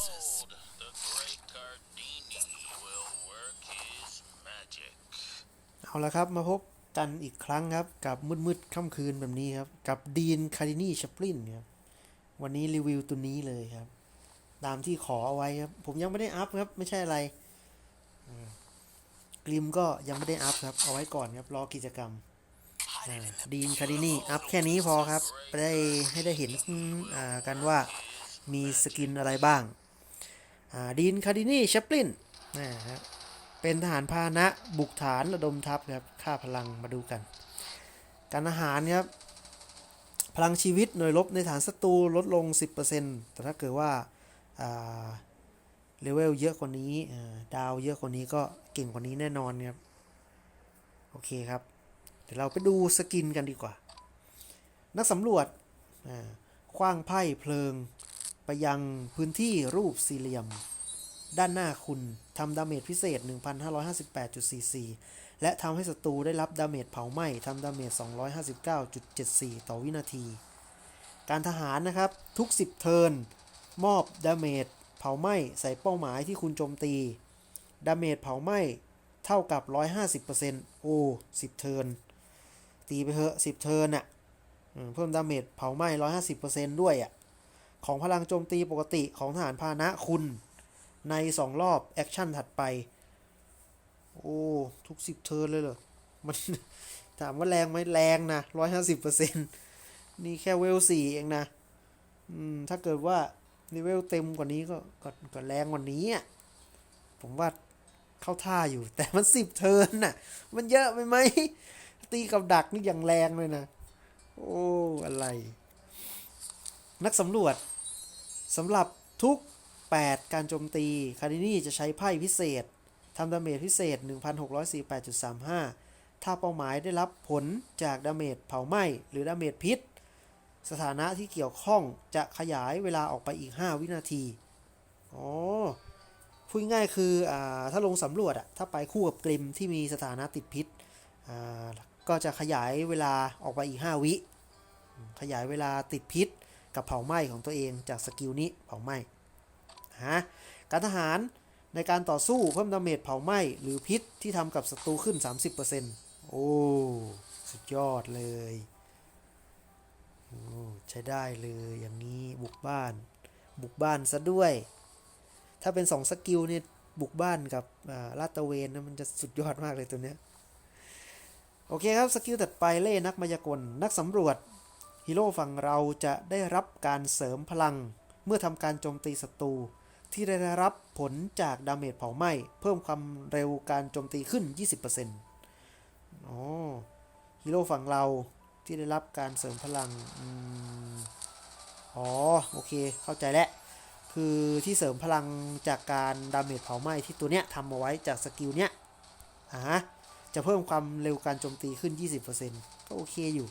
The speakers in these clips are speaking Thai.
Behold, the great Cardini will work his magic. เอาละครับมาพบกันอีกครั้งครับ กับมืดๆค่ำคืนแบบนี้ครับ กับดีนคาร์ดินีชัปลินครับ วันนี้รีวิวตัวนี้เลยครับ ตามที่ขอเอาไว้ครับ ผมยังไม่ได้อัพครับ ไม่ใช่อะไรกลิมก็ยังไม่ได้อัพครับ เอาไว้ก่อนครับ รอกิจกรรมดีนคาร์ดินีอัพแค่นี้พอครับ ไปได้ให้ได้เห็นกันว่ามีสกินอะไรบ้าง ดีนคาร์ดินีชัปลินนะครับเป็นทหารพาหนะบุกฐานระดมทัพครับค่าพลังมาดูกัน การอาหารครับพลังชีวิตหน่วยรบในฐานศัตรูลดลง 10%แต่ถ้าเกิดว่าเลเวลเยอะกว่านี้ดาวเยอะกว่านี้ก็เก่งกว่านี้แน่นอนครับ โอเคครับ เดี๋ยวเราไปดูสกินกันดีกว่า นักสำรวจคว้างไพ่เพลิง ไปยังพื้นที่รูปสี่เหลี่ยม ด้านหน้าคุณทำดาเมจพิเศษ 1558.44 และทำให้ศัตรูได้รับดาเมจเผาไหม้ทำดาเมจ 259.74 ต่อวินาที การทหารนะครับทุก 10 เทิร์นมอบดาเมจเผาไหม้ใส่เป้าหมายที่คุณโจมตี ดาเมจเผาไหม้เท่ากับ 150%โอ้10 เทิร์นตีไปเถอะ 10 เทิร์นอะอืมเพิ่มดาเมจเผาไหม้ 150%ด้วยอะ ของพลังโจมตีปกติของทหารพาหนะคุณใน 2 รอบ แอคชั่นถัดไป โอ้ ทุกสิบเทิร์นเลยเหรอ มัน ถามว่าแรงไหมแรงนะร้อยห้าสิบเปอร์เซ็นนี่แค่เวลสี่เองนะ อืม ถ้าเกิดว่านี่เวลเต็มกว่านี้ก็ก็ก็แรงกว่านี้อะผมว่าเข้าท่าอยู่ แต่มันสิบเทิร์นน่ะ มันเยอะไปไหม ตีกับดักนี่อย่างแรงเลยนะ โอ้ อะไร นักสำรวจสำหรับทุก 8 การโจมตี คารินี่จะใช้ไพ่พิเศษทำดาเมจพิเศษ 1648.35 ถ้าเป้าหมายได้รับผลจากดาเมจเผาไหม้หรือดาเมจพิษ สถานะที่เกี่ยวข้องจะขยายเวลาออกไปอีก 5 วินาที อ๋อพูดง่ายคืออาถ้าลงสำรวจอะถ้าไปคู่กับกริมที่มีสถานะติดพิษอ่าก็จะขยายเวลาออกไปอีก 5 วิ ขยายเวลาติดพิษ กับเผาไหม้ของตัวเองจากสกิลนี้เผาไหม้ฮะการทหารในการต่อสู้เพิ่มดาเมจเผาไหม้หรือพิษที่ทำกับศัตรูขึ้น 30%โอ้สุดยอดเลยโอ้ใช้ได้เลยอย่างนี้บุกบ้าน บุกบ้านซะด้วย ถ้าเป็น 2 สกิลเนี่ยบุกบ้านกับลาดตะเวนนะมันจะสุดยอดมากเลยตัวเนี้ยโอเคครับ สกิลถัดไปเล่นักมายากล นักสำรวจ ฮีโร่ฝั่งเราจะได้รับการเสริมพลัง เมื่อทำการโจมตีศัตรูที่ได้รับผลจากดาเมจเผาไหม้ เพิ่มความเร็วการโจมตีขึ้น 20%อ๋อฮีโร่ฝั่งเราที่ได้รับการเสริมพลังอ๋อ โอเค เข้าใจแล้ว คือที่เสริมพลังจากการดาเมจเผาไหม้ที่ตัวเนี้ยทำเอาไว้จากสกิลเนี้ยอะจะเพิ่มความเร็วการโจมตีขึ้น 20%ก็โอเคอยู่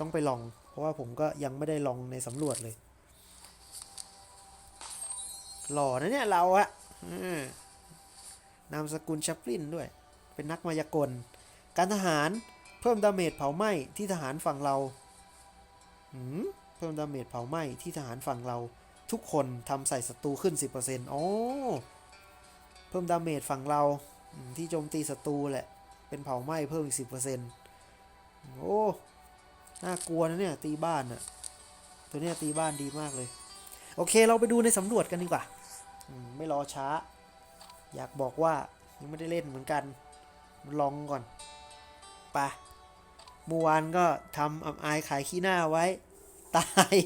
ต้องไปลอง เพราะว่าผมก็ยังไม่ได้ลองในสำรวจเลย หล่อนะเนี่ยเราอะนามสกุลชัปลินด้วย เป็นนักมายากล การทหารเพิ่มดาเมจเผาไหม้ที่ทหารฝั่งเราเพิ่มดาเมจเผาไหม้ที่ทหารฝั่งเรา ทุกคนทำใส่ศัตรูขึ้น 10%อ๋อเพิ่มดาเมจฝั่งเราที่โจมตีศัตรูแหละ เป็นเผาไหม้เพิ่มอีก 10%โอ้ น่ากลัวนะเนี่ยตีบ้านอะตัวเนี้ยตีบ้านดีมากเลย โอเคเราไปดูในสำรวจกันดีกว่าไม่รอช้า อยากบอกว่ายังไม่ได้เล่นเหมือนกัน ลองก่อนไปะเมื่อวานก็ทำอับอายขายขี้หน้าไว้ ตาย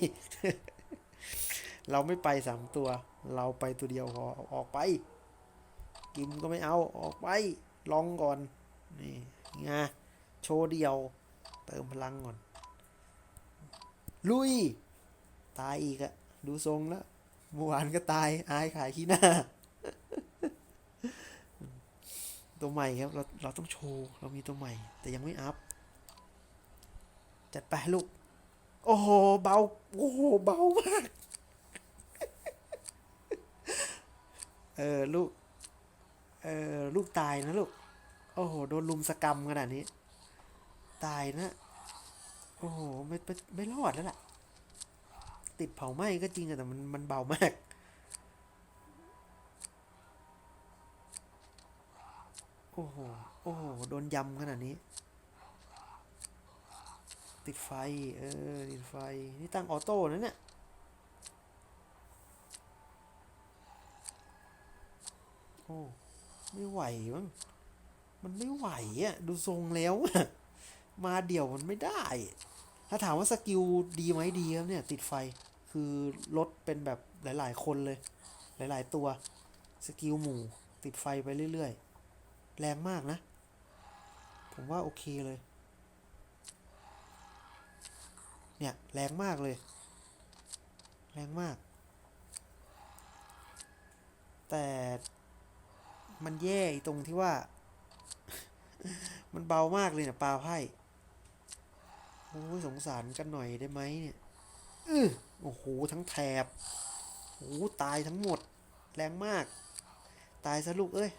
เราไม่ไปสามตัว เราไปตัวเดียวพอออกไป กินก็ไม่เอาออกไป ลองก่อน นี่ไงโชว์เดียว เติมพลังก่อน ลุย ตายอีกอะดูทรงแล้วเมื่อวานก็ตาย อายขายขี้หน้า ตัวใหม่ครับ เราเราต้องโชว์ เรามีตัวใหม่ แต่ยังไม่อัพ จัดไปลูก โอ้โห เบา โอ้โห เบามาก เออ ลูก เออ ลูกตายนะลูก โอ้โห โดนลุมสกรรมขนาดนี้ ตายนะ โอ้โหไม่ไม่ไม่รอดแล้วล่ะ ติดเผาไหม้ก็จริงแต่มันมันเบามากโอ้โห โอ้โห โดนยำขนาดนี้ ติดไฟ เออ ติดไฟ นี่ตั้งออโต้นะเนี่ย โอ้ ไม่ไหวมั้ง มันไม่ไหวอะ ดูทรงแล้วอะ มาเดี่ยวมันไม่ได้ ถ้าถามว่าสกิลดีไหมดีครับเนี่ย ติดไฟคือลดเป็นแบบหลาย ๆ คนเลย หลาย ๆ ตัว สกิลหมู่ ติดไฟไปเรื่อย ๆ แรงมากนะ ผมว่าโอเคเลย เนี่ย แรงมากเลย แรงมาก แต่มันแย่ตรงที่ว่า มันเบามากเลยเนี่ยปลาไพ่ โอ้ยสงสารกันหน่อยได้ไหมเนี่ยอือโอ้โห ทั้งแถบโอ้ตายทั้งหมด แรงมาก ตายซะลูกเอ้ย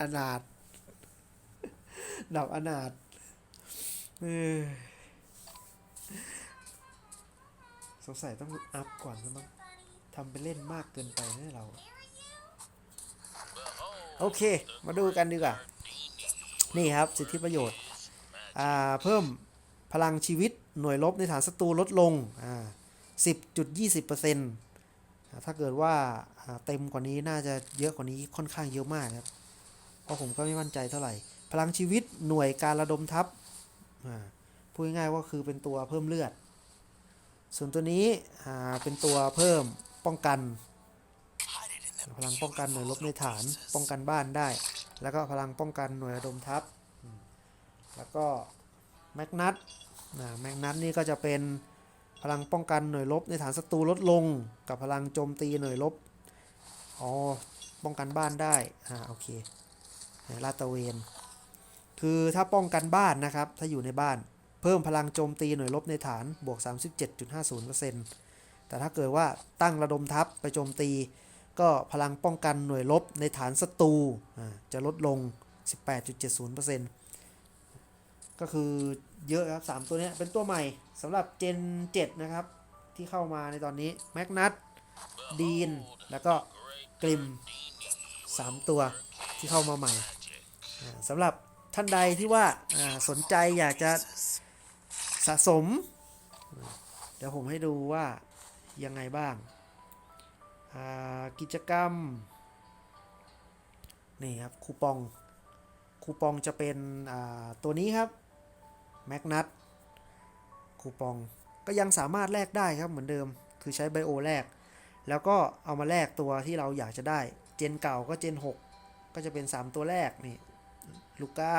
อนาถดับอนาถเออสงสัยต้องอัพก่อนนะมั้งทำไปเล่นมากเกินไปนะเรา โอเค มาดูกันดีกว่า นี่ครับสิทธิประโยชน์เพิ่มพลังชีวิตหน่วยลบในฐานศัตรูลดลง 10.20%ถ้าเกิดว่าเต็มกว่านี้น่าจะเยอะกว่านี้ค่อนข้างเยอะมากครับ เพราะผมก็ไม่มั่นใจเท่าไหร่ พลังชีวิตหน่วยการระดมทัพพูดง่ายๆว่าคือเป็นตัวเพิ่มเลือด ส่วนตัวนี้เป็นตัวเพิ่มป้องกัน พลังป้องกันหน่วยรบในฐาน ป้องกันบ้านได้ แล้วก็พลังป้องกันหน่วยระดมทัพ แล้วก็แมกนัตนะแมกนัตนี่ก็จะเป็นพลังป้องกันหน่วยรบในฐานศัตรูลดลง กับพลังโจมตีหน่วยรบอ๋อ ป้องกันบ้านได้ อ่า โอเคลาตะเวน คือถ้าป้องกันบ้านนะครับ ถ้าอยู่ในบ้าน เพิ่มพลังโจมตีหน่วยรบในฐาน บวก 37.50%แต่ถ้าเกิดว่าตั้งระดมทัพไปโจมตี ก็พลังป้องกันหน่วยลบในฐานศัตรูจะลดลง 18.70%ก็คือเยอะครับ 3 ตัวนี้เป็นตัวใหม่สำหรับ Gen 7 นะครับ ที่เข้ามาในตอนนี้แมกนัตดีน แล้วก็กริม 3 ตัวที่เข้ามาใหม่สำหรับท่านใดที่ว่าสนใจอยากจะสะสม เดี๋ยวผมให้ดูว่ายังไงบ้าง กิจกรรม นี่ครับ คูปอง คูปองจะเป็นตัวนี้ครับแมกนัตคูปองก็ยังสามารถแลกได้ครับเหมือนเดิม คือใช้ไบโอแลก แล้วก็เอามาแลกตัวที่เราอยากจะได้ เจนเก่าก็เจน 6 ก็จะเป็น 3 ตัวแรกนี่ลูก้า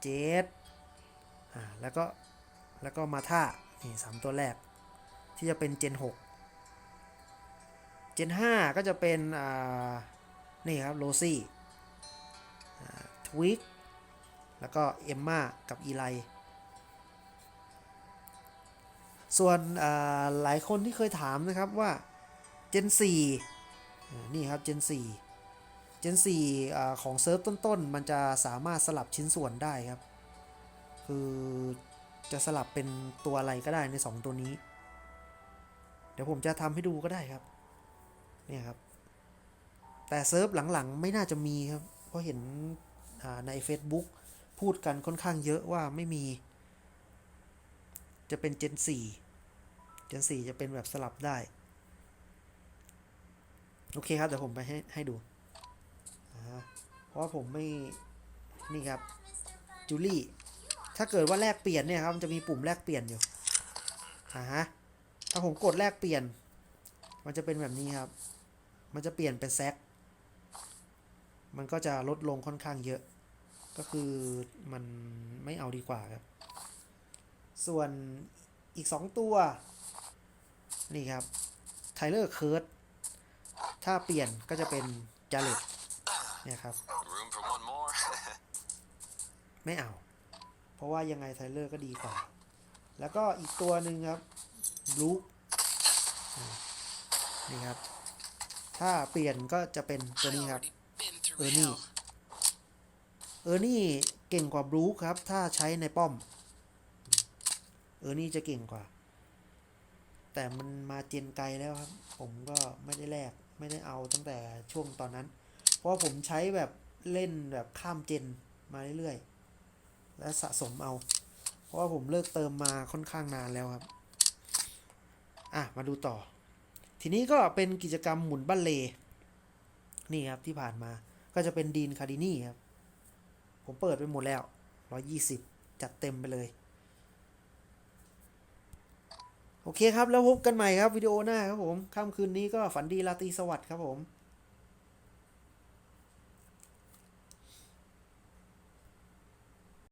เจสอ่าแล้วก็แล้วก็มาท่านี่สามตัวแรก ที่จะเป็นเจน 6 เจน 5 ก็จะเป็นนี่ครับโรซี่ทวิกแล้วก็เอมมากับอีไลส่วนหลายคนที่เคยถามนะครับว่าเจน4อ่นี่ครับเจน4เจน4อ่ของเซิร์ฟต้นๆ มันจะสามารถสลับชิ้นส่วนได้ครับ คือจะสลับเป็นตัวอะไรก็ได้ใน 2 ตัวนี้ เดี๋ยวผมจะทำให้ดูก็ได้ครับ เนี่ยครับ แต่เซิร์ฟหลังๆ ไม่น่าจะมีครับ เพราะเห็นใน Facebook พูดกันค่อนข้างเยอะว่าไม่มี จะเป็น Gen 4 Gen 4 จะเป็นแบบสลับได้ โอเคครับ เดี๋ยวผมไปให้ให้ดู เพราะผมไม่ นี่ครับจูลี่ถ้าเกิดว่าแลกเปลี่ยนเนี่ยครับมันจะมีปุ่มแลกเปลี่ยนอยู่อ่าฮะถ้าผมกดแลกเปลี่ยน มันจะเป็นแบบนี้ครับ มันจะเปลี่ยนเป็นแซกมันก็จะลดลงค่อนข้างเยอะ ก็คือมันไม่เอาดีกว่าครับ ส่วนอีก 2 ตัว นี่ครับไทเลอร์เคิร์ดถ้าเปลี่ยนก็จะเป็นจาเลตเนี่ยครับ Room for one more? ไม่เอา เพราะว่ายังไงไทเลอร์ก็ดีกว่า แล้วก็อีกตัวหนึ่งครับบลูนี่ครับ ถ้าเปลี่ยนก็จะเป็นตัวนี้ครับเออร์นี่เออร์นี่เก่งกว่าบลูครับ ถ้าใช้ในป้อม เออร์นี่จะเก่งกว่า แต่มันมาเจนไกลแล้วครับ ผมก็ไม่ได้แลกไม่ได้เอาตั้งแต่ช่วงตอนนั้น เพราะผมใช้แบบเล่นแบบข้ามเจนมาเรื่อยๆ และสะสมเอา เพราะว่าผมเลิกเติมมาค่อนข้างนานแล้วครับ อะ มาดูต่อ ทีนี้ก็เป็นกิจกรรมหมุนบัลเล่นี่ครับที่ผ่านมาก็จะเป็นดีนคาร์ดินี่ครับ ผมเปิดไปหมดแล้ว 120 จัดเต็มไปเลย โอเคครับ แล้วพบกันใหม่ครับ วิดีโอหน้าครับผม ค่ำคืนนี้ก็ฝันดีราตรีสวัสดิ์ครับผม